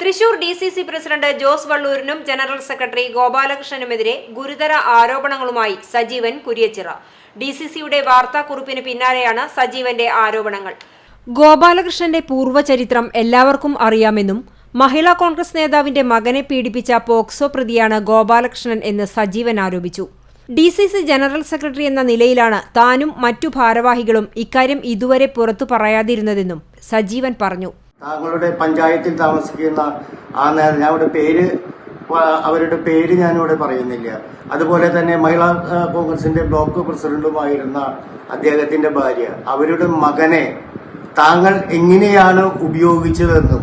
Thrissur D C C president Jose വള്ളൂരിനും general secretary ഗോപാലകൃഷ്ണനുമെതിരെ ഗുരുതര ആരോപണങ്ങളുമായി സജീവൻ കുരിയച്ചിറ. ഡി സി സിയുടെ വാർത്താക്കുറിപ്പിന് പിന്നാലെയാണ് സജീവന്റെ ആരോപണങ്ങൾ. ഗോപാലകൃഷ്ണന്റെ പൂർവചരിത്രം എല്ലാവർക്കും അറിയാമെന്നും മഹിളാ കോൺഗ്രസ് നേതാവിന്റെ മകനെ പീഡിപ്പിച്ച പോക്സോ പ്രതിയാണ് ഗോപാലകൃഷ്ണൻ എന്ന് സജീവൻ ആരോപിച്ചു. D C C general secretary എന്ന നിലയിലാണ് താനും മറ്റു ഭാരവാഹികളും ഇക്കാര്യം ഇതുവരെ പുറത്തു പറയാതിരുന്നതെന്നും സജീവൻ പറഞ്ഞു. താങ്കളുടെ പഞ്ചായത്തിൽ താമസിക്കുന്ന ആ നേതാ ഞാൻ ഇവിടെ പേര് അവരുടെ പേര് ഞാനിവിടെ പറയുന്നില്ല. അതുപോലെ തന്നെ മഹിളാ കോൺഗ്രസിന്റെ ബ്ലോക്ക് പ്രസിഡന്റുമായിരുന്ന അദ്ദേഹത്തിന്റെ ഭാര്യ. അവരുടെ മകനെ താങ്കൾ എങ്ങനെയാണ് ഉപയോഗിച്ചതെന്നും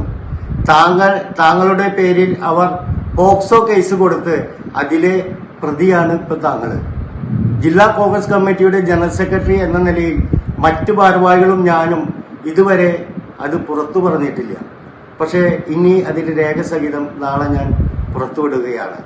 താങ്കൾ താങ്കളുടെ പേരിൽ അവർ പോക്സോ കേസ് കൊടുത്ത് അതിലെ പ്രതിയാണ് ഇപ്പൊ താങ്കൾ ജില്ലാ കോൺഗ്രസ് കമ്മിറ്റിയുടെ ജനറൽ സെക്രട്ടറി എന്ന നിലയിൽ മറ്റു ഭാരവാഹികളും ഞാനും ഇതുവരെ അത് പുറത്തു പറഞ്ഞിട്ടില്ല. പക്ഷേ ഇനി അതിന്റെ രേഖസഹിതം നാളെ ഞാൻ പുറത്തുവിടുകയാണ്.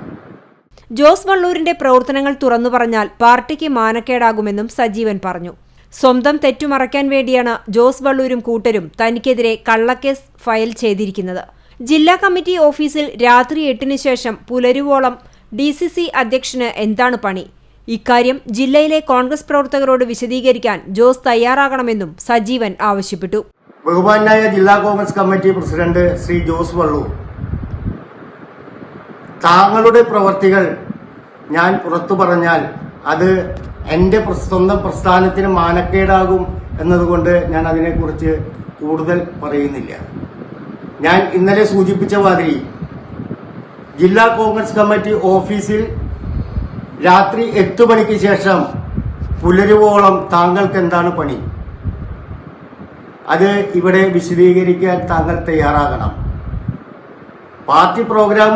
ജോസ് വള്ളൂരിന്റെ പ്രവർത്തനങ്ങൾ തുറന്നു പറഞ്ഞാൽ പാർട്ടിക്ക് മാനക്കേടാകുമെന്നും സജീവൻ പറഞ്ഞു. സ്വന്തം തെറ്റുമറയ്ക്കാൻ വേണ്ടിയാണ് ജോസ് വള്ളൂരും കൂട്ടരും തനിക്കെതിരെ കള്ളക്കേസ് ഫയൽ ചെയ്തിരിക്കുന്നത്. ജില്ലാ കമ്മിറ്റി ഓഫീസിൽ രാത്രി എട്ടിന് ശേഷം പുലരുവോളം ഡി സി സി അധ്യക്ഷന് എന്താണ് പണി? ഇക്കാര്യം ജില്ലയിലെ കോൺഗ്രസ് പ്രവർത്തകരോട് വിശദീകരിക്കാൻ ജോസ് തയ്യാറാകണമെന്നും സജീവൻ ആവശ്യപ്പെട്ടു. ബഹുമാനായ ജില്ലാ Congress committee president Shri Jose വള്ളു. താങ്കളുടെ പ്രവർത്തികൾ ഞാൻ പുറത്തു പറഞ്ഞാൽ അത് പ്ര- സ്വന്തം പ്രസ്ഥാനത്തിന് മാനക്കേടാകും എന്നതുകൊണ്ട് ഞാൻ അതിനെക്കുറിച്ച് കൂടുതൽ പറയുന്നില്ല. ഞാൻ ഇന്നലെ സൂചിപ്പിച്ച മാതിരി ജില്ലാ കോൺഗ്രസ് കമ്മിറ്റി ഓഫീസിൽ രാത്രി എട്ട് മണിക്ക് ശേഷം പുലരുവോളം താങ്കൾക്ക് എന്താണ് പണി? അത് ഇവിടെ വിശദീകരിക്കാൻ താങ്കൾ തയ്യാറാകണം. പാർട്ടി പ്രോഗ്രാം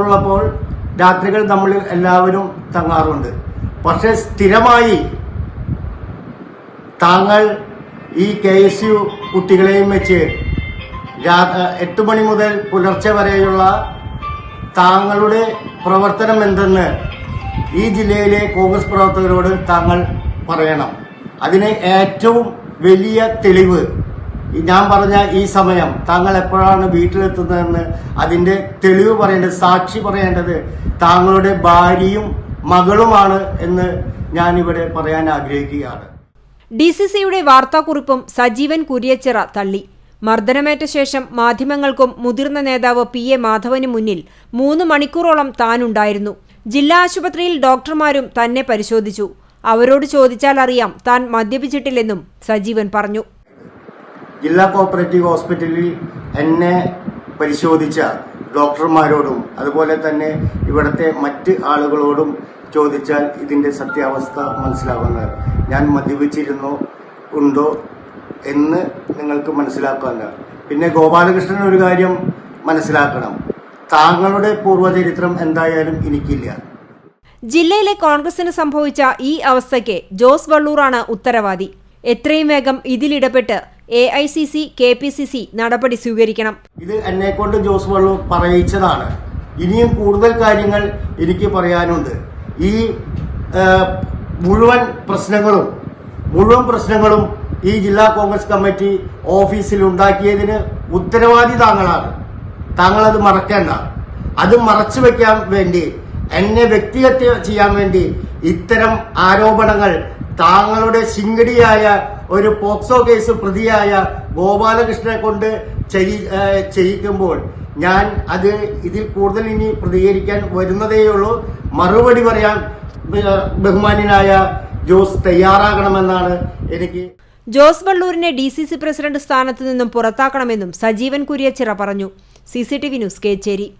ഉള്ളപ്പോൾ രാത്രികൾ നമ്മൾ എല്ലാവരും തങ്ങാറുണ്ട്. പക്ഷെ സ്ഥിരമായി താങ്കൾ ഈ കെ എസ് യു കുട്ടികളെയും വെച്ച് എട്ട് മണി മുതൽ പുലർച്ചെ വരെയുള്ള താങ്കളുടെ പ്രവർത്തനം എന്തെന്ന് ഈ ജില്ലയിലെ കോൺഗ്രസ് പ്രവർത്തകരോട് താങ്കൾ പറയണം. അതിന് ഏറ്റവും വലിയ തെളിവ്. ഞാൻ പറഞ്ഞ ഈ സമയം താങ്കൾ എപ്പോഴാണ് വീട്ടിലെത്തുന്നതെന്ന് അതിന്റെ തെളിവ് പറയേണ്ടത് സാക്ഷി പറയേണ്ടത് താങ്കളുടെ ഭാര്യയും മകളുമാണ് എന്ന് ഞാൻ ഇവിടെ പറയാൻ ആഗ്രഹിക്കുകയാണ്. ഡി സി സിയുടെ വാർത്താക്കുറിപ്പും സജീവൻ കുര്യച്ചിറ തള്ളി. മർദ്ദനമേറ്റ ശേഷം മാധ്യമങ്ങൾക്കും മുതിർന്ന നേതാവ് പി എ മാധവന് മുന്നിൽ മൂന്ന് മണിക്കൂറോളം താനുണ്ടായിരുന്നു. ജില്ലാ ആശുപത്രിയിൽ ഡോക്ടർമാരും തന്നെ പരിശോധിച്ചു. അവരോട് ചോദിച്ചാൽ അറിയാം താൻ മദ്യപിച്ചിട്ടില്ലെന്നും സജീവൻ പറഞ്ഞു. ജില്ലാ കോപ്പറേറ്റീവ് ഹോസ്പിറ്റലിൽ എന്നെ പരിശോധിച്ച ഡോക്ടർമാരോടും അതുപോലെ തന്നെ ഇവിടുത്തെ മറ്റ് ആളുകളോടും ചോദിച്ചാൽ ഇതിന്റെ സത്യാവസ്ഥ മനസ്സിലാവുന്നത് ഞാൻ മദ്യപിച്ചിരുന്നോ ഉണ്ടോ എന്ന് നിങ്ങൾക്ക് മനസ്സിലാക്കുന്നത് പിന്നെ ഗോപാലകൃഷ്ണൻ ഒരു കാര്യം മനസ്സിലാക്കണം. താങ്കളുടെ പൂർവചരിത്രം എന്തായാലും എനിക്കില്ല. ജില്ലയിലെ കോൺഗ്രസിന് സംഭവിച്ച ഈ അവസ്ഥയ്ക്ക് ജോസ് വള്ളൂറാണ് ഉത്തരവാദി. എത്രയും വേഗം ഇതിലിടപെട്ട് A I C C K P C C നടപടി സ്വീകരിക്കണം. ഇത് എന്നെ കൊണ്ട് ജോസ് വള്ളു പറയിച്ചതാണ്. ഇനിയും കൂടുതൽ കാര്യങ്ങൾ എനിക്ക് പറയാനുണ്ട്. ഈ മുഴുവൻ പ്രശ്നങ്ങളും മുഴുവൻ പ്രശ്നങ്ങളും ഈ ജില്ലാ കോൺഗ്രസ് കമ്മിറ്റി ഓഫീസിൽ ഉണ്ടാക്കിയതിന് ഉത്തരവാദി താങ്കളാണ്. താങ്കൾ അത് മറക്കേണ്ട. അത് മറച്ചു വെക്കാൻ വേണ്ടി എന്നെ വ്യക്തിഹത്യ ചെയ്യാൻ വേണ്ടി ഇത്തരം ആരോപണങ്ങൾ താങ്കളുടെ ശിങ്കടിയായ ഒരു പോക്സോ കേസ് പ്രതിയായ ഗോപാലകൃഷ്ണനെ കൊണ്ട് ചെയ്യി- ചെയ്യിക്കുമ്പോൾ ഞാൻ അത് ഇതിൽ കൂടുതൽ ഇനി പ്രതികരിക്കാൻ വരുന്നതേയുള്ളൂ. മറുപടി പറയാൻ ബഹുമാന്യനായ ജോസ് തയ്യാറാകണമെന്നാണ് എനിക്ക് ജോസ് വള്ളൂരിനെ ഡി സി സി പ്രസിഡന്റ് സ്ഥാനത്തു നിന്നും പുറത്താക്കണമെന്നും സജീവൻ കുര്യച്ചിറ പറഞ്ഞു. C C T V news Kecheri.